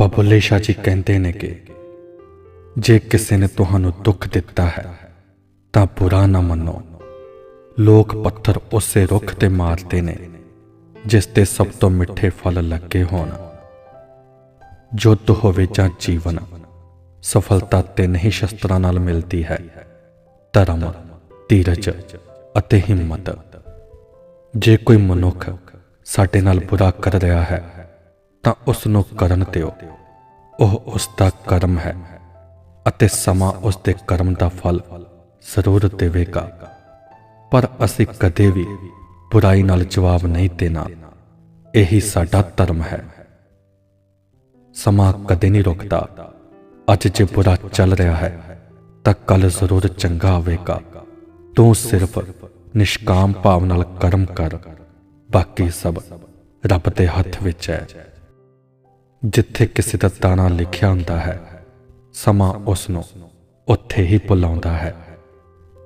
ਬਾਬਾ ਬੁੱਲੇ ਸ਼ਾਹ ਜੀ ਕਹਿੰਦੇ ਨੇ ਕਿ ਜੇ ਕਿਸੇ ਨੇ ਤੁਹਾਨੂੰ ਦੁੱਖ ਦਿੱਤਾ ਹੈ, ਤਾਂ ਬੁਰਾ ਨਾ ਮੰਨੋ। ਲੋਕ ਪੱਥਰ ਉਸੇ ਰੁੱਖ ਤੇ ਮਾਰਦੇ ਨੇ, ਜਿਸ ਤੇ ਸਭ ਤੋਂ ਮਿੱਠੇ ਫਲ ਲੱਗੇ ਹੋਣ। ਜੁੱਧ ਹੋਵੇ ਜਾਂ ਜੀਵਨ, ਸਫਲਤਾ ਤੇ ਨਹੀਂ ਸ਼ਸਤਰਾਂ ਨਾਲ ਮਿਲਦੀ ਹੈ। ਧਰਮ, ਧੀਰਜ ਅਤੇ ਹਿੰਮਤ। ਜੇ ਕੋਈ ਮਨੁੱਖ ਸਾਡੇ ਨਾਲ ਬੁਰਾ ਕਰ ਰਿਹਾ ਹੈ ਤਾਂ ਉਸ ਨੂੰ ਕਰਨ ਦਿਓ। ਉਹ ਉਸ ਦਾ ਕਰਮ ਹੈ ਅਤੇ ਸਮਾਂ ਉਸ ਦੇ ਕਰਮ ਦਾ ਫਲ ਜ਼ਰੂਰ ਦੇਵੇਗਾ। ਪਰ ਅਸੀਂ ਕਦੇ ਵੀ ਬੁਰਾਈ ਨਾਲ ਜਵਾਬ ਨਹੀਂ ਦੇਣਾ। ਇਹੀ ਸਾਡਾ ਧਰਮ ਹੈ। ਸਮਾਂ ਕਦੇ ਨਹੀਂ ਰੁਕਦਾ। ਅੱਜ ਜੇ ਬੁਰਾ ਚੱਲ ਰਿਹਾ ਹੈ, ਤਾਂ ਕੱਲ ਜ਼ਰੂਰ ਚੰਗਾ ਆਵੇਗਾ ਤੂੰ ਸਿਰਫ ਨਿਸ਼ਕਾਮ ਭਾਵ ਨਾਲ ਕਰਮ ਕਰ। ਬਾਕੀ ਸਭ ਰੱਬ ਦੇ ਹੱਥ ਵਿੱਚ ਹੈ। ਜਿੱਥੇ ਕਿਸੇ ਦਾ ਤਾਣਾ ਲਿਖਿਆ ਹੁੰਦਾ ਹੈ, ਸਮਾਂ ਉਸ ਨੂੰ ਉੱਥੇ ਹੀ ਭੁਲਾਉਂਦਾ ਹੈ।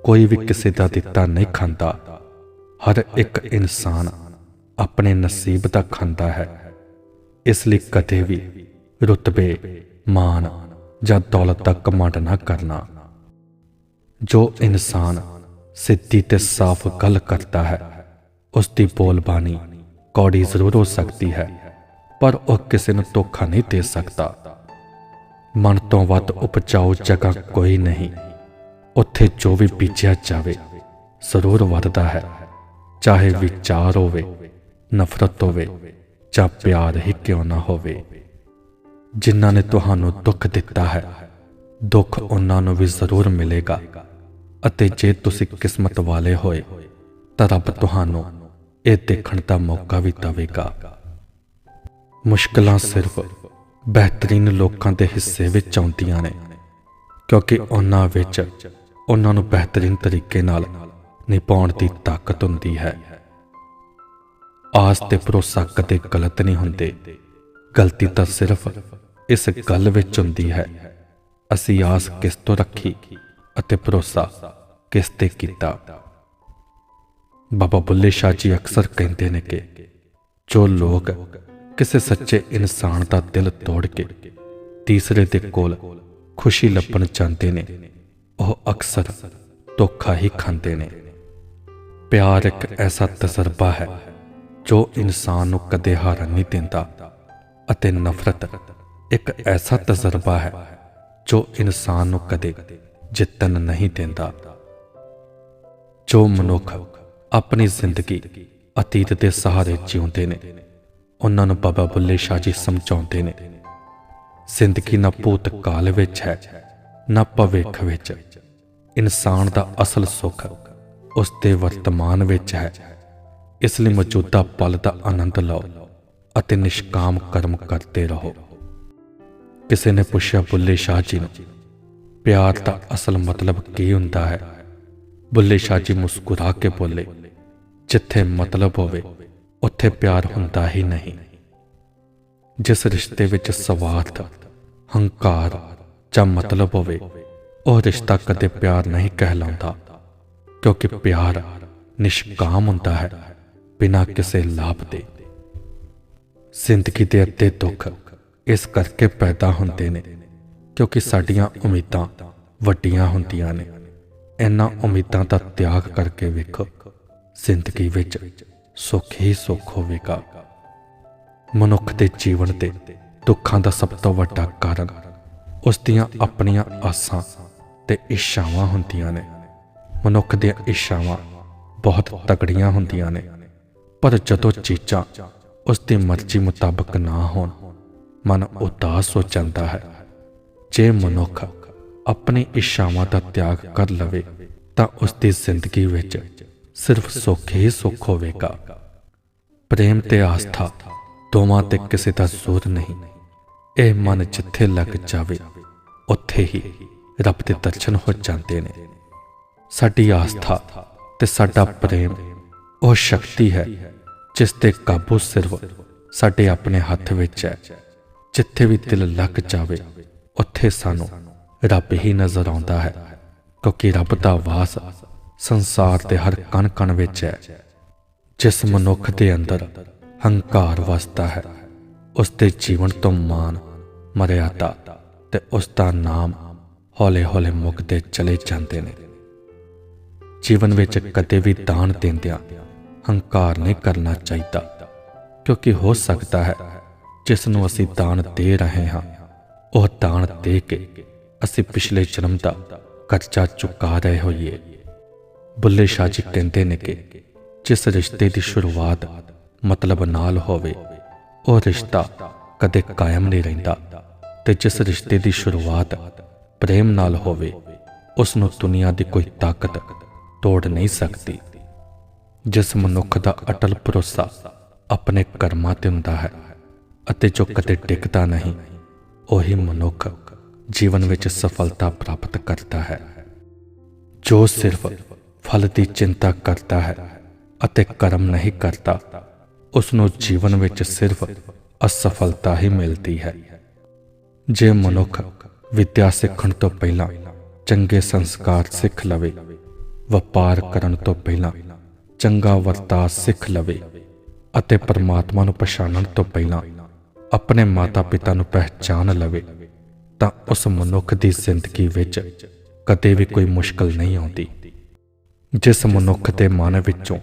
ਕੋਈ ਵੀ ਕਿਸੇ ਦਾ ਦਿੱਤਾ ਨਹੀਂ ਖਾਂਦਾ। ਹਰ ਇੱਕ ਇਨਸਾਨ ਆਪਣੇ ਨਸੀਬ ਦਾ ਖਾਂਦਾ ਹੈ। ਇਸ ਲਈ ਕਦੇ ਵੀ ਰੁਤਬੇ ਮਾਨ ਜਾਂ ਦੌਲਤ ਦਾ ਕਮਾਂਡ ਨਾ ਕਰਨਾ। ਜੋ ਇਨਸਾਨ ਸਿੱਧੀ ਤੇ ਸਾਫ਼ ਗੱਲ ਕਰਦਾ ਹੈ ਉਸ ਦੀ ਬੋਲਬਾਣੀ ਕੌੜੀ ਜ਼ਰੂਰ ਹੋ ਸਕਦੀ ਹੈ। ਪਰ ਉਹ ਕਿਸੇ ਨੂੰ ਧੋਖਾ ਨਹੀਂ ਦੇ ਸਕਦਾ। ਮਨ ਤੋਂ ਵੱਧ ਉਪਜਾਊ ਜਗ੍ਹਾ ਕੋਈ ਨਹੀਂ। ਉੱਥੇ ਜੋ ਵੀ ਬੀਜਿਆ ਜਾਵੇ, ਜ਼ਰੂਰ ਵੱਧਦਾ ਹੈ। ਚਾਹੇ ਵਿਚਾਰ ਹੋਵੇ, ਨਫ਼ਰਤ ਹੋਵੇ ਜਾਂ ਪਿਆਰ ਹੀ ਕਿਉਂ ਨਾ ਹੋਵੇ। ਜਿਨ੍ਹਾਂ ਨੇ ਤੁਹਾਨੂੰ ਦੁੱਖ ਦਿੱਤਾ ਹੈ, ਦੁੱਖ ਉਹਨਾਂ ਨੂੰ ਵੀ ਜ਼ਰੂਰ ਮਿਲੇਗਾ। ਅਤੇ ਜੇ ਤੁਸੀਂ ਕਿਸਮਤ ਵਾਲੇ ਹੋਏ, ਤਾਂ ਰੱਬ ਤੁਹਾਨੂੰ ਇਹ ਦੇਖਣ ਦਾ ਮੌਕਾ ਵੀ ਦੇਵੇਗਾ। ਮੁਸ਼ਕਲਾਂ ਸਿਰਫ ਬਿਹਤਰੀਨ ਲੋਕਾਂ ਦੇ ਹਿੱਸੇ ਵਿੱਚ ਆਉਂਦੀਆਂ ਨੇ, ਕਿਉਂਕਿ ਉਹਨਾਂ ਵਿੱਚ ਉਹਨਾਂ ਨੂੰ ਬਿਹਤਰੀਨ ਤਰੀਕੇ ਨਾਲ ਨਿਭਾਉਣ ਦੀ ਤਾਕਤ ਹੁੰਦੀ ਹੈ। ਆਸ ਤੇ ਭਰੋਸਾ ਕਦੇ ਗਲਤ ਨਹੀਂ ਹੁੰਦੇ। ਗਲਤੀ ਤਾਂ ਸਿਰਫ ਇਸ ਗੱਲ ਵਿੱਚ ਹੁੰਦੀ ਹੈ, ਅਸੀਂ ਆਸ ਕਿਸ ਤੋਂ ਰੱਖੀ ਅਤੇ ਭਰੋਸਾ ਕਿਸ ਤੇ ਕੀਤਾ। ਬਾਬਾ ਬੁੱਲੇ ਸ਼ਾਹ ਜੀ ਅਕਸਰ ਕਹਿੰਦੇ ਨੇ ਕਿ ਜੋ ਲੋਕ ਕਿਸੇ ਸੱਚੇ ਇਨਸਾਨ ਦਾ ਦਿਲ ਤੋੜ ਕੇ ਤੀਸਰੇ ਦੇ ਕੋਲ ਖੁਸ਼ੀ ਲੱਭਣ ਜਾਂਦੇ ਨੇ, ਉਹ ਅਕਸਰ ਧੋਖਾ ਹੀ ਖਾਂਦੇ ਨੇ। ਪਿਆਰ ਇੱਕ ਐਸਾ ਤਜਰਬਾ ਹੈ ਜੋ ਇਨਸਾਨ ਨੂੰ ਕਦੇ ਹਾਰਨ ਨਹੀਂ ਦਿੰਦਾ ਅਤੇ ਨਫ਼ਰਤ ਇੱਕ ਐਸਾ ਤਜਰਬਾ ਹੈ ਜੋ ਇਨਸਾਨ ਨੂੰ ਕਦੇ ਜਿੱਤਣ ਨਹੀਂ ਦਿੰਦਾ। ਜੋ ਮਨੁੱਖ ਆਪਣੀ ਜ਼ਿੰਦਗੀ ਅਤੀਤ ਦੇ ਸਹਾਰੇ ਜਿਉਂਦੇ ਨੇ ਉਹਨਾਂ ਨੂੰ ਬਾਬਾ ਬੁੱਲੇ ਸ਼ਾਹ ਜੀ ਸਮਝਾਉਂਦੇ ਨੇ, ਜ਼ਿੰਦਗੀ ਨਾ ਭੂਤ ਕਾਲ ਵਿੱਚ ਹੈ, ਨਾ ਭਵਿੱਖ ਵਿੱਚ। ਇਨਸਾਨ ਦਾ ਅਸਲ ਸੁੱਖ ਉਸ ਦੇ ਵਰਤਮਾਨ ਵਿੱਚ ਹੈ। ਇਸ ਲਈ ਮੌਜੂਦਾ ਪਲ ਦਾ ਆਨੰਦ ਲਓ ਅਤੇ ਨਿਸ਼ਕਾਮ ਕਰਮ ਕਰਦੇ ਰਹੋ। ਕਿਸੇ ਨੇ ਪੁੱਛਿਆ, ਬੁੱਲੇ ਸ਼ਾਹ ਜੀ ਨੂੰ, ਪਿਆਰ ਦਾ ਅਸਲ ਮਤਲਬ ਕੀ ਹੁੰਦਾ ਹੈ? ਬੁੱਲੇ ਸ਼ਾਹ ਜੀ ਮੁਸਕਰਾ ਕੇ ਬੋਲੇ, ਜਿੱਥੇ ਮਤਲਬ ਹੋਵੇ ਉੱਥੇ ਪਿਆਰ ਹੁੰਦਾ ਹੀ ਨਹੀਂ। ਜਿਸ ਰਿਸ਼ਤੇ ਵਿੱਚ ਸਵਾਰਥ, ਹੰਕਾਰ ਜਾਂ ਮਤਲਬ ਹੋਵੇ, ਉਹ ਰਿਸ਼ਤਾ ਕਦੇ ਪਿਆਰ ਨਹੀਂ ਕਹਿਲਾਉਂਦਾ, ਕਿਉਂਕਿ ਪਿਆਰ ਨਿਸ਼ਕਾਮ ਹੁੰਦਾ ਹੈ, ਬਿਨਾਂ ਕਿਸੇ ਲਾਭ ਦੇ। ਜ਼ਿੰਦਗੀ ਦੇ ਅੱਤੇ ਦੁੱਖ ਇਸ ਕਰਕੇ ਪੈਦਾ ਹੁੰਦੇ ਨੇ, ਕਿਉਂਕਿ ਸਾਡੀਆਂ ਉਮੀਦਾਂ ਵੱਡੀਆਂ ਹੁੰਦੀਆਂ ਨੇ। ਇਹਨਾਂ ਉਮੀਦਾਂ ਦਾ ਤਿਆਗ ਕਰਕੇ ਵੇਖੋ, ਜ਼ਿੰਦਗੀ ਵਿੱਚ ਸੁੱਖ ਹੀ ਸੁੱਖ ਹੋਵੇਗਾ। ਮਨੁੱਖ ਦੇ ਜੀਵਨ ਦੇ ਦੁੱਖਾਂ ਦਾ ਸਭ ਤੋਂ ਵੱਡਾ ਕਾਰਨ ਉਸ ਦੀਆਂ ਆਪਣੀਆਂ ਆਸਾਂ ਤੇ ਇੱਛਾਵਾਂ ਹੁੰਦੀਆਂ ਨੇ। ਮਨੁੱਖ ਦੀਆਂ ਇੱਛਾਵਾਂ ਬਹੁਤ ਤਕੜੀਆਂ ਹੁੰਦੀਆਂ ਨੇ, ਪਰ ਜਦੋਂ ਚੀਜ਼ਾਂ ਉਸ ਦੀ ਮਰਜ਼ੀ ਮੁਤਾਬਕ ਨਾ ਹੋਣ, ਮਨ ਉਦਾਸ ਹੋ ਜਾਂਦਾ ਹੈ। ਜੇ ਮਨੁੱਖ ਆਪਣੀ ਇੱਛਾਵਾਂ ਦਾ ਤਿਆਗ ਕਰ ਲਵੇ, ਤਾਂ ਉਸ ਦੀ ਜ਼ਿੰਦਗੀ ਵਿੱਚ ਸਿਰਫ ਸੁੱਖ ਹੀ ਸੁੱਖ ਹੋਵੇਗਾ। ਪ੍ਰੇਮ ਤੇ ਆਸਥਾ ਦੋਵਾਂ ਤੇ ਕਿਸੇ ਦਾ ਜ਼ੋਰ ਨਹੀਂ। ਇਹ ਮਨ ਜਿੱਥੇ ਲੱਗ ਜਾਵੇ, ਉੱਥੇ ਹੀ ਰੱਬ ਦੇ ਦਰਸ਼ਨ ਹੋ ਜਾਂਦੇ ਨੇ। ਸਾਡੀ ਆਸਥਾ ਤੇ ਸਾਡਾ ਪ੍ਰੇਮ ਉਹ ਸ਼ਕਤੀ ਹੈ ਜਿਸ ਤੇ ਕਾਬੂ ਸਿਰਫ ਸਾਡੇ ਆਪਣੇ ਹੱਥ ਵਿੱਚ ਹੈ। ਜਿੱਥੇ ਵੀ ਦਿਲ ਲੱਗ ਜਾਵੇ, ਉੱਥੇ ਸਾਨੂੰ ਰੱਬ ਹੀ ਨਜ਼ਰ ਆਉਂਦਾ ਹੈ, ਕਿਉਂਕਿ ਰੱਬ ਦਾ ਵਾਸ ਸੰਸਾਰ ਦੇ ਹਰ ਕਣ ਕਣ ਵਿੱਚ ਹੈ, ਜਿਸ ਮਨੁੱਖ ਦੇ ਅੰਦਰ ਹੰਕਾਰ ਵਸਦਾ ਹੈ, ਉਸ ਦੇ ਜੀਵਨ ਤੋਂ ਮਾਨ ਮਰਿਆਦਾ ਤੇ ਉਸ ਦਾ ਨਾਮ ਹੌਲੇ-ਹੌਲੇ ਮੁੱਕਦੇ ਚਲੇ ਜਾਂਦੇ ਨੇ। ਜੀਵਨ ਵਿੱਚ ਕਦੇ ਵੀ ਦਾਨ ਦਿੰਦਿਆਂ ਹੰਕਾਰ ਨਹੀਂ ਕਰਨਾ ਚਾਹੀਦਾ, ਕਿਉਂਕਿ ਹੋ ਸਕਦਾ ਹੈ ਜਿਸ ਨੂੰ ਅਸੀਂ ਦਾਨ ਦੇ ਰਹੇ ਹਾਂ, ਉਹ ਦਾਨ ਦੇ ਕੇ ਅਸੀਂ ਪਿਛਲੇ ਜਨਮ ਦਾ ਕਰਜ਼ਾ ਚੁਕਾ ਰਹੇ ਹੋਈਏ। ਬੁੱਲੇ ਸ਼ਾਹ ਜੀ ਕਹਿੰਦੇ ਨੇ ਕਿ ਜਿਸ ਰਿਸ਼ਤੇ ਦੀ ਸ਼ੁਰੂਆਤ ਮਤਲਬ ਨਾਲ ਹੋਵੇ, ਉਹ ਰਿਸ਼ਤਾ ਕਦੇ ਕਾਇਮ ਨਹੀਂ ਰਹਿੰਦਾ ਤੇ ਜਿਸ ਰਿਸ਼ਤੇ ਦੀ ਸ਼ੁਰੂਆਤ ਪ੍ਰੇਮ ਨਾਲ ਹੋਵੇ ਉਸ ਨੂੰ ਦੁਨੀਆ ਦੀ ਕੋਈ ਤਾਕਤ ਤੋੜ ਨਹੀਂ ਸਕਦੀ। ਜਿਸ ਮਨੁੱਖ ਦਾ ਅਟਲ ਭਰੋਸਾ ਆਪਣੇ ਕਰਮਾਂ ਤੇ ਹੁੰਦਾ ਹੈ ਅਤੇ ਜੋ ਕਦੇ ਟਿਕਦਾ ਨਹੀਂ, ਉਹੀ ਮਨੁੱਖ ਜੀਵਨ ਵਿੱਚ ਸਫਲਤਾ ਪ੍ਰਾਪਤ ਕਰਦਾ ਹੈ। ਜੋ ਸਿਰਫ ਫਲ ਦੀ ਚਿੰਤਾ ਕਰਦਾ ਹੈ ਅਤੇ ਕਰਮ ਨਹੀਂ ਕਰਦਾ। ਉਸ ਨੂੰ ਜੀਵਨ ਵਿੱਚ ਸਿਰਫ ਅਸਫਲਤਾ ਹੀ ਮਿਲਦੀ ਹੈ। ਜੇ ਮਨੁੱਖ ਵਿਦਿਆ ਸਿੱਖਣ ਤੋਂ ਪਹਿਲਾਂ ਚੰਗੇ ਸੰਸਕਾਰ ਸਿੱਖ ਲਵੇ, ਵਪਾਰ ਕਰਨ ਤੋਂ ਪਹਿਲਾਂ ਚੰਗਾ ਵਰਤਾਅ ਸਿੱਖ ਲਵੇ ਅਤੇ ਪਰਮਾਤਮਾ ਨੂੰ ਪਛਾਣਨ ਤੋਂ ਪਹਿਲਾਂ ਆਪਣੇ ਮਾਤਾ-ਪਿਤਾ ਨੂੰ ਪਹਿਚਾਨ ਲਵੇ, ਤਾਂ ਉਸ ਮਨੁੱਖ ਦੀ ਜ਼ਿੰਦਗੀ ਵਿੱਚ ਕਦੇ ਵੀ ਕੋਈ ਮੁਸ਼ਕਲ ਨਹੀਂ ਆਉਂਦੀ। ਜਿਸ ਮਨੁੱਖ ਦੇ ਮਨ ਵਿੱਚੋਂ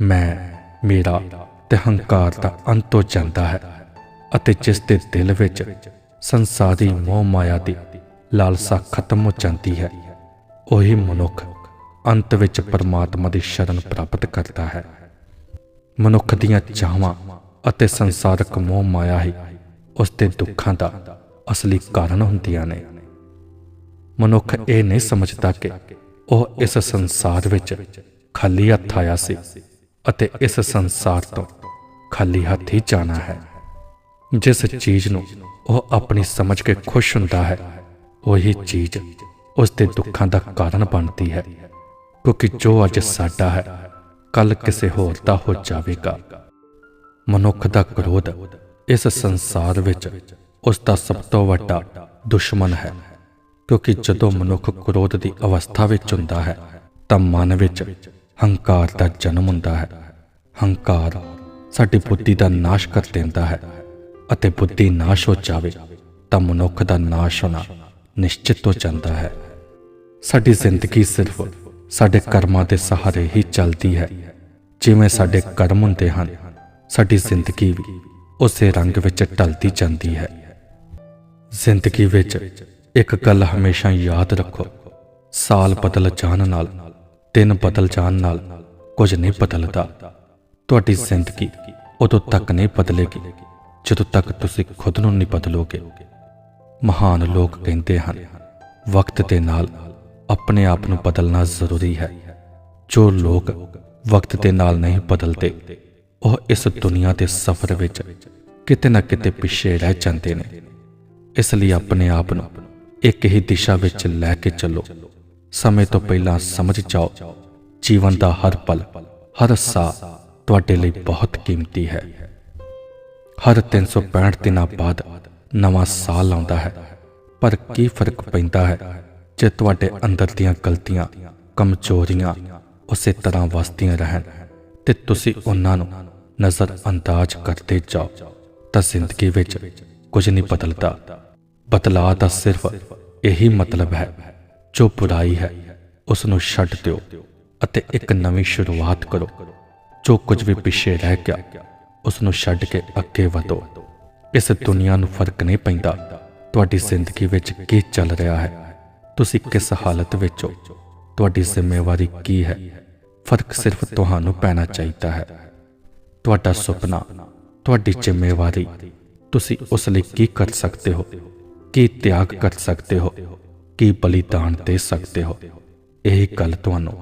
ਮੈਂ, ਮੇਰਾ ਤੇ ਹੰਕਾਰ ਦਾ ਅੰਤ ਹੋ ਜਾਂਦਾ ਹੈ ਅਤੇ ਜਿਸ ਦੇ ਦਿਲ ਵਿੱਚ ਸੰਸਾਰੀ ਮੋਹ ਮਾਇਆ ਦੀ ਲਾਲਸਾ ਖਤਮ ਹੋ ਜਾਂਦੀ ਹੈ, ਉਹੀ ਮਨੁੱਖ ਅੰਤ ਵਿੱਚ ਪਰਮਾਤਮਾ ਦੀ ਸ਼ਰਨ ਪ੍ਰਾਪਤ ਕਰਦਾ ਹੈ। ਮਨੁੱਖ ਦੀਆਂ ਚਾਹਾਂ ਅਤੇ ਸੰਸਾਰਕ ਮੋਹ ਮਾਇਆ ਹੀ ਉਸ ਦੇ ਦੁੱਖਾਂ ਦਾ ਅਸਲੀ ਕਾਰਨ ਹੁੰਦੀਆਂ ਨੇ। ਮਨੁੱਖ ਇਹ ਨਹੀਂ ਸਮਝਦਾ ਕਿ ਉਹ ਇਸ ਸੰਸਾਰ ਵਿੱਚ ਖਾਲੀ ਹੱਥ ਆਇਆ ਸੀ ਅਤੇ ਇਸ ਸੰਸਾਰ ਤੋਂ ਖਾਲੀ ਹੱਥ ਹੀ ਜਾਣਾ ਹੈ। ਜਿਸ ਚੀਜ਼ ਨੂੰ ਉਹ ਆਪਣੀ ਸਮਝ ਕੇ ਖੁਸ਼ ਹੁੰਦਾ ਹੈ, ਉਹੀ ਚੀਜ਼ ਉਸ ਦੇ ਦੁੱਖਾਂ ਦਾ ਕਾਰਨ ਬਣਦੀ ਹੈ। ਕਿਉਂਕਿ ਜੋ ਅੱਜ ਸਾਡਾ ਹੈ ਕੱਲ ਕਿਸੇ ਹੋਰ ਦਾ ਹੋ ਜਾਵੇਗਾ। ਮਨੁੱਖ ਦਾ ਕ੍ਰੋਧ ਇਸ ਸੰਸਾਰ ਵਿੱਚ ਉਸ ਦਾ ਸਭ ਤੋਂ ਵੱਡਾ ਦੁਸ਼ਮਣ ਹੈ। ਕਿਉਂਕਿ ਜਦੋਂ ਮਨੁੱਖ ਕ੍ਰੋਧ ਦੀ ਅਵਸਥਾ ਵਿੱਚ ਹੁੰਦਾ ਹੈ ਤਾਂ ਮਨ ਵਿੱਚ ਹੰਕਾਰ ਦਾ ਜਨਮ ਹੁੰਦਾ ਹੈ। ਹੰਕਾਰ ਸਾਡੀ ਬੁੱਧੀ ਦਾ ਨਾਸ਼ ਕਰ ਦਿੰਦਾ ਹੈ ਅਤੇ ਬੁੱਧੀ ਨਾਸ਼ ਹੋ ਜਾਵੇ ਤਾਂ ਮਨੁੱਖ ਦਾ ਨਾਸ਼ ਹੋਣਾ ਨਿਸ਼ਚਿਤ ਹੋ ਜਾਂਦਾ ਹੈ। ਸਾਡੀ ਜ਼ਿੰਦਗੀ ਸਿਰਫ ਸਾਡੇ ਕਰਮਾਂ ਦੇ ਸਹਾਰੇ ਹੀ ਚੱਲਦੀ ਹੈ। ਜਿਵੇਂ ਸਾਡੇ ਕਰਮ ਹੁੰਦੇ ਹਨ ਸਾਡੀ ਜ਼ਿੰਦਗੀ ਵੀ ਉਸੇ ਰੰਗ ਵਿੱਚ ਢਲਦੀ ਜਾਂਦੀ ਹੈ। ਜ਼ਿੰਦਗੀ ਵਿੱਚ ਇੱਕ ਗੱਲ ਹਮੇਸ਼ਾ ਯਾਦ ਰੱਖੋ। ਸਾਲ ਬਦਲ ਜਾਣ ਨਾਲ, ਦਿਨ ਬਦਲ ਜਾਣ ਨਾਲ ਕੁਝ ਨਹੀਂ ਬਦਲਦਾ। ਤੁਹਾਡੀ ਜ਼ਿੰਦਗੀ ਉਦੋਂ ਤੱਕ ਨਹੀਂ ਬਦਲੇਗੀ, ਜਦੋਂ ਤੱਕ ਤੁਸੀਂ ਖੁਦ ਨੂੰ ਨਹੀਂ ਬਦਲੋਗੇ। ਮਹਾਨ ਲੋਕ ਕਹਿੰਦੇ ਹਨ, ਵਕਤ ਦੇ ਨਾਲ ਆਪਣੇ ਆਪ ਨੂੰ ਬਦਲਣਾ ਜ਼ਰੂਰੀ ਹੈ। ਜੋ ਲੋਕ ਵਕਤ ਦੇ ਨਾਲ ਨਹੀਂ ਬਦਲਦੇ, ਉਹ ਇਸ ਦੁਨੀਆ ਦੇ ਸਫ਼ਰ ਵਿੱਚ ਕਿਤੇ ਨਾ ਕਿਤੇ ਪਿੱਛੇ ਰਹਿ ਜਾਂਦੇ ਨੇ। ਇਸ ਲਈ ਆਪਣੇ ਆਪ ਨੂੰ ਇੱਕ ਹੀ ਦਿਸ਼ਾ ਵਿੱਚ ਲੈ ਕੇ ਚੱਲੋ। ਸਮੇਂ ਤੋਂ ਪਹਿਲਾਂ ਸਮਝ ਜਾਓ, ਜੀਵਨ ਦਾ ਹਰ ਪਲ, ਹਰ ਸਾਹ ਤੁਹਾਡੇ ਲਈ ਬਹੁਤ ਕੀਮਤੀ ਹੈ। ਹਰ 365 ਦਿਨਾਂ ਬਾਅਦ ਨਵਾਂ ਸਾਲ ਆਉਂਦਾ ਹੈ। ਪਰ ਕੀ ਫ਼ਰਕ ਪੈਂਦਾ ਹੈ ਜੇ ਤੁਹਾਡੇ ਅੰਦਰ ਦੀਆਂ ਗਲਤੀਆਂ, ਕਮਜ਼ੋਰੀਆਂ ਉਸੇ ਤਰ੍ਹਾਂ ਵਸਦੀਆਂ ਰਹਿਣ ਤੇ ਤੁਸੀਂ ਉਹਨਾਂ ਨੂੰ ਨਜ਼ਰ ਅੰਦਾਜ਼ ਕਰਦੇ ਜਾਓ ਤਾਂ ਜ਼ਿੰਦਗੀ ਵਿੱਚ ਕੁਝ ਨਹੀਂ ਬਦਲਦਾ। ਬਦਲਾਅ ਦਾ ਸਿਰਫ ਇਹੀ ਮਤਲਬ ਹੈ, ਜੋ ਬੁਰਾਈ ਹੈ ਉਸ ਨੂੰ ਛੱਡ ਦਿਓ ਅਤੇ ਇੱਕ ਨਵੀਂ ਸ਼ੁਰੂਆਤ ਕਰੋ। ਜੋ ਕੁਝ ਵੀ ਪਿੱਛੇ ਰਹਿ ਗਿਆ ਉਸ ਨੂੰ ਛੱਡ ਕੇ ਅੱਗੇ ਵਧੋ। ਇਸ ਦੁਨੀਆ ਨੂੰ ਫ਼ਰਕ ਨਹੀਂ ਪੈਂਦਾ, ਤੁਹਾਡੀ ਜ਼ਿੰਦਗੀ ਵਿੱਚ ਕੀ ਚੱਲ ਰਿਹਾ ਹੈ, ਤੁਸੀਂ ਕਿਸ ਹਾਲਤ ਵਿੱਚ ਹੋ, ਤੁਹਾਡੀ ਜ਼ਿੰਮੇਵਾਰੀ ਕੀ ਹੈ? ਫ਼ਰਕ ਸਿਰਫ ਤੁਹਾਨੂੰ ਪੈਣਾ ਚਾਹੀਦਾ ਹੈ। ਤੁਹਾਡਾ ਸੁਪਨਾ, ਤੁਹਾਡੀ ਜ਼ਿੰਮੇਵਾਰੀ, ਤੁਸੀਂ ਉਸ ਲਈ ਕੀ ਕਰ ਸਕਦੇ ਹੋ? ਕੀ ਤਿਆਗ ਕਰ ਸਕਦੇ ਹੋ? ਕੀ ਬਲੀਦਾਨ ਦੇ ਸਕਦੇ ਹੋ? ਇਹ ਗੱਲ ਤੁਹਾਨੂੰ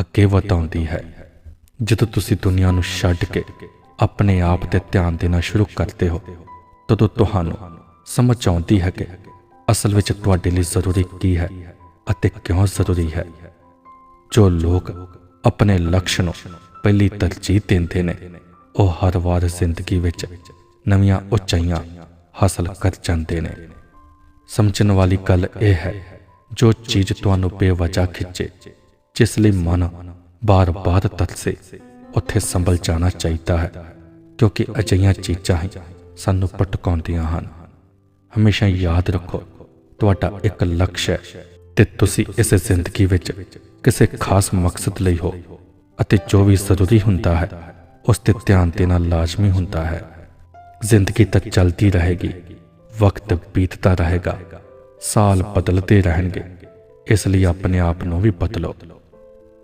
ਅੱਗੇ ਵਧਾਉਂਦੀ ਹੈ। ਜਦੋਂ ਤੁਸੀਂ ਦੁਨੀਆ ਨੂੰ ਛੱਡ ਕੇ ਆਪਣੇ ਆਪ ਤੇ ਧਿਆਨ ਦੇਣਾ ਸ਼ੁਰੂ ਕਰਦੇ ਹੋ, ਤਦੋਂ ਤੁਹਾਨੂੰ ਸਮਝ ਆਉਂਦੀ ਹੈ ਕਿ ਅਸਲ ਵਿੱਚ ਤੁਹਾਡੇ ਲਈ ਜ਼ਰੂਰੀ ਕੀ ਹੈ ਅਤੇ ਕਿਉਂ ਜ਼ਰੂਰੀ ਹੈ। ਜੋ ਲੋਕ ਆਪਣੇ ਲਕਸ਼ ਨੂੰ ਪਹਿਲੀ ਤਰਜੀਹ ਦਿੰਦੇ ਨੇ, ਉਹ ਹਰ ਵਾਰ ਜ਼ਿੰਦਗੀ ਵਿੱਚ ਨਵੀਆਂ ਉਚਾਈਆਂ ਹਾਸਲ ਕਰ ਜਾਂਦੇ ਨੇ। ਸਮਝਣ ਵਾਲੀ ਗੱਲ ਇਹ ਹੈ, ਜੋ ਚੀਜ਼ ਤੁਹਾਨੂੰ ਬੇਵਜਾ ਖਿੱਚੇ, ਜਿਸ ਲਈ ਮਨ ਬਾਰ-ਬਾਰ ਤਰਸੇ, ਉੱਥੇ ਸੰਭਲ ਜਾਣਾ ਚਾਹੀਦਾ ਹੈ, ਕਿਉਂਕਿ ਅਜਿਹੀਆਂ ਚੀਜ਼ਾਂ ਹੀ ਸਾਨੂੰ ਭਟਕਾਉਂਦੀਆਂ ਹਨ। ਹਮੇਸ਼ਾ ਯਾਦ ਰੱਖੋ, ਤੁਹਾਡਾ ਇੱਕ ਲਕਸ਼ ਹੈ ਤੇ ਤੁਸੀਂ ਇਸ ਜ਼ਿੰਦਗੀ ਵਿੱਚ ਕਿਸੇ ਖਾਸ ਮਕਸਦ ਲਈ ਹੋ ਅਤੇ ਜੋ ਵੀ ਜ਼ਰੂਰੀ ਹੁੰਦਾ ਹੈ, ਉਸ ਤੇ ਧਿਆਨ ਦੇਣਾ ਲਾਜ਼ਮੀ ਹੁੰਦਾ ਹੈ। ਜ਼ਿੰਦਗੀ ਤਾਂ ਚਲਦੀ ਰਹੇਗੀ ਵਕਤ ਬੀਤਦਾ ਰਹੇਗਾ, ਸਾਲ ਬਦਲਦੇ ਰਹਿਣਗੇ, ਇਸ ਲਈ ਆਪਣੇ ਆਪ ਨੂੰ ਵੀ ਬਦਲੋ।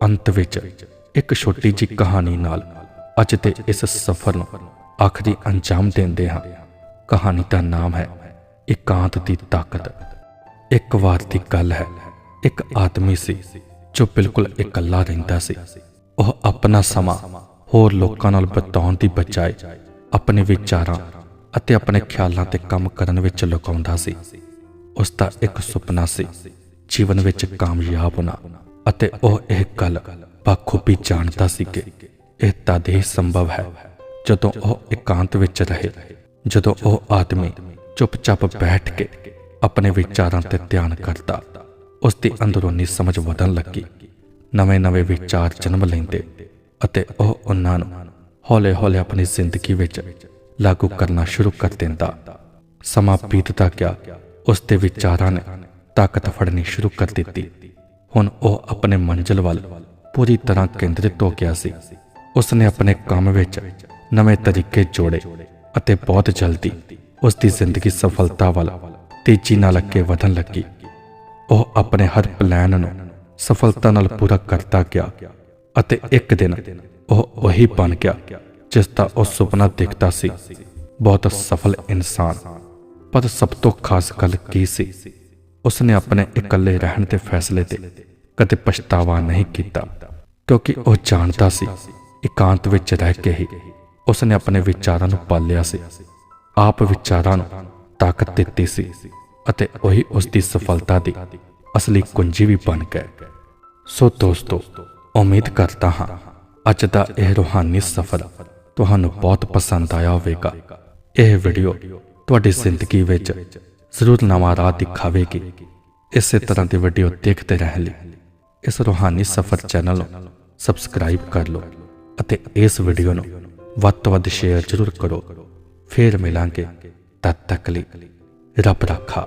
ਅੰਤ ਵਿੱਚ ਇੱਕ ਛੋਟੀ ਜਿਹੀ ਕਹਾਣੀ ਨਾਲ ਅੱਜ ਦੇ ਇਸ ਸਫ਼ਰ ਨੂੰ ਆਖਰੀ ਅੰਜਾਮ ਦਿੰਦੇ ਹਾਂ। ਕਹਾਣੀ ਦਾ ਨਾਮ ਹੈ ਇਕਾਂਤ ਦੀ ਤਾਕਤ। ਇੱਕ ਵਾਰ ਦੀ ਗੱਲ ਹੈ, ਇੱਕ ਆਦਮੀ ਸੀ ਜੋ ਬਿਲਕੁਲ ਇਕੱਲਾ ਰਹਿੰਦਾ ਸੀ। ਉਹ ਆਪਣਾ ਸਮਾਂ ਹੋਰ ਲੋਕਾਂ ਨਾਲ ਬਿਤਾਉਣ ਦੀ ਬਜਾਏ ਆਪਣੇ ਵਿਚਾਰਾਂ ਅਤੇ ਆਪਣੇ ਖਿਆਲਾਂ ਤੇ ਕੰਮ ਕਰਨ ਵਿੱਚ ਲੁਕਾਉਂਦਾ ਸੀ। ਉਸ ਦਾ ਇੱਕ ਸੁਪਨਾ ਸੀ, ਜੀਵਨ ਵਿੱਚ ਕਾਮਯਾਬ ਹੋਣਾ ਅਤੇ ਉਹ ਇਹ ਗੱਲ ਬਾਖੂਬੀ ਜਾਣਦਾ ਸੀ ਕਿ ਇਹ ਤਦ ਹੀ ਸੰਭਵ ਹੈ ਜਦੋਂ ਉਹ ਇਕਾਂਤ ਵਿੱਚ ਰਹੇ, ਜਦੋਂ ਉਹ ਆਦਮੀ ਚੁੱਪਚਾਪ ਬੈਠ ਕੇ ਆਪਣੇ ਵਿਚਾਰਾਂ ਤੇ ਧਿਆਨ ਕਰਦਾ। ਉਸ ਦੀ ਅੰਦਰੂਨੀ ਸਮਝ ਵਧਣ ਲੱਗੀ। ਨਵੇਂ-ਨਵੇਂ ਵਿਚਾਰ ਜਨਮ ਲੈਂਦੇ ਅਤੇ ਉਹ ਉਹਨਾਂ ਨੂੰ ਹੌਲੇ-ਹੌਲੇ ਆਪਣੀ ਜ਼ਿੰਦਗੀ ਵਿੱਚ ਲਾਗੂ ਕਰਨਾ ਸ਼ੁਰੂ ਕਰ ਦਿੰਦਾ। ਸਮਾਂ ਬੀਤਦਾ ਗਿਆ। ਉਸ ਦੇ ਵਿਚਾਰਾਂ ਨੇ ਤਾਕਤ ਫੜਨੀ ਸ਼ੁਰੂ ਕਰ ਦਿੱਤੀ। ਹੁਣ ਉਹ ਆਪਣੇ ਮੰਜ਼ਿਲ ਵੱਲ ਪੂਰੀ ਤਰ੍ਹਾਂ ਕੇਂਦਰਿਤ ਹੋ ਗਿਆ ਸੀ। ਉਸ ਨੇ ਆਪਣੇ ਕੰਮ ਵਿੱਚ ਨਵੇਂ ਤਰੀਕੇ ਜੋੜੇ ਅਤੇ ਬਹੁਤ ਜਲਦੀ ਉਸ ਦੀ ਜ਼ਿੰਦਗੀ ਸਫਲਤਾ ਵੱਲ ਤੇਜ਼ੀ ਨਾਲ ਅੱਗੇ ਵਧਣ ਲੱਗੀ। ਉਹ ਆਪਣੇ ਹਰ ਪਲਾਨ ਨੂੰ ਸਫਲਤਾ ਨਾਲ ਪੂਰਾ ਕਰਦਾ ਗਿਆ ਅਤੇ ਇੱਕ ਦਿਨ ਉਹ ਉਹੀ ਬਣ ਗਿਆ। ਜਿਸ ਦਾ ਉਹ ਸੁਪਨਾ ਦੇਖਦਾ ਸੀ। ਬਹੁਤ ਸਫਲ ਇਨਸਾਨ। ਪਰ ਸਭ ਤੋਂ ਖਾਸ ਗੱਲ ਕੀ ਸੀ? ਉਸਨੇ ਆਪਣੇ ਇਕੱਲੇ ਰਹਿਣ ਦੇ ਫੈਸਲੇ ਤੇ ਕਦੇ ਪਛਤਾਵਾ ਨਹੀਂ ਕੀਤਾ। ਕਿਉਂਕਿ ਉਹ ਜਾਣਦਾ ਸੀ, ਇਕਾਂਤ ਵਿੱਚ ਰਹਿ ਕੇ ਹੀ ਉਸਨੇ ਆਪਣੇ ਵਿਚਾਰਾਂ ਨੂੰ ਪਾਲਿਆ ਸੀ। ਆਪ ਵਿਚਾਰਾਂ ਨੂੰ ਤਾਕਤ ਦਿੱਤੀ ਸੀ ਅਤੇ ਉਹੀ ਉਸ ਦੀ ਸਫਲਤਾ ਦੀ ਅਸਲੀ ਕੁੰਜੀ ਵੀ ਬਣ ਗਏ। ਸੋ ਦੋਸਤੋ, ਉਮੀਦ ਕਰਦਾ ਹਾਂ, ਅੱਜ ਦਾ ਇਹ ਰੂਹਾਨੀ ਸਫ਼ਰ ਤੁਹਾਨੂੰ ਬਹੁਤ ਪਸੰਦ ਆਇਆ ਹੋਵੇਗਾ। ਇਹ ਵੀਡੀਓ ਤੁਹਾਡੀ ਜ਼ਿੰਦਗੀ ਵਿੱਚ ਜ਼ਰੂਰ ਨਵਾਂ ਰਾਹ ਦਿਖਾਵੇਗੀ। ਇਸੇ ਤਰ੍ਹਾਂ ਦੀ ਵੀਡੀਓ ਦੇਖਦੇ ਰਹਿਣ ਲਈ ਇਸ ਰੂਹਾਨੀ ਸਫ਼ਰ ਚੈਨਲ ਨੂੰ ਸਬਸਕ੍ਰਾਈਬ ਕਰ ਲਓ ਅਤੇ ਇਸ ਵੀਡੀਓ ਨੂੰ ਵੱਧ ਤੋਂ ਵੱਧ ਸ਼ੇਅਰ ਜ਼ਰੂਰ ਕਰੋ। ਫੇਰ ਮਿਲਾਂਗੇ ਤਦ ਤੱਕ ਲਈ ਰੱਬ ਰੱਖਾ।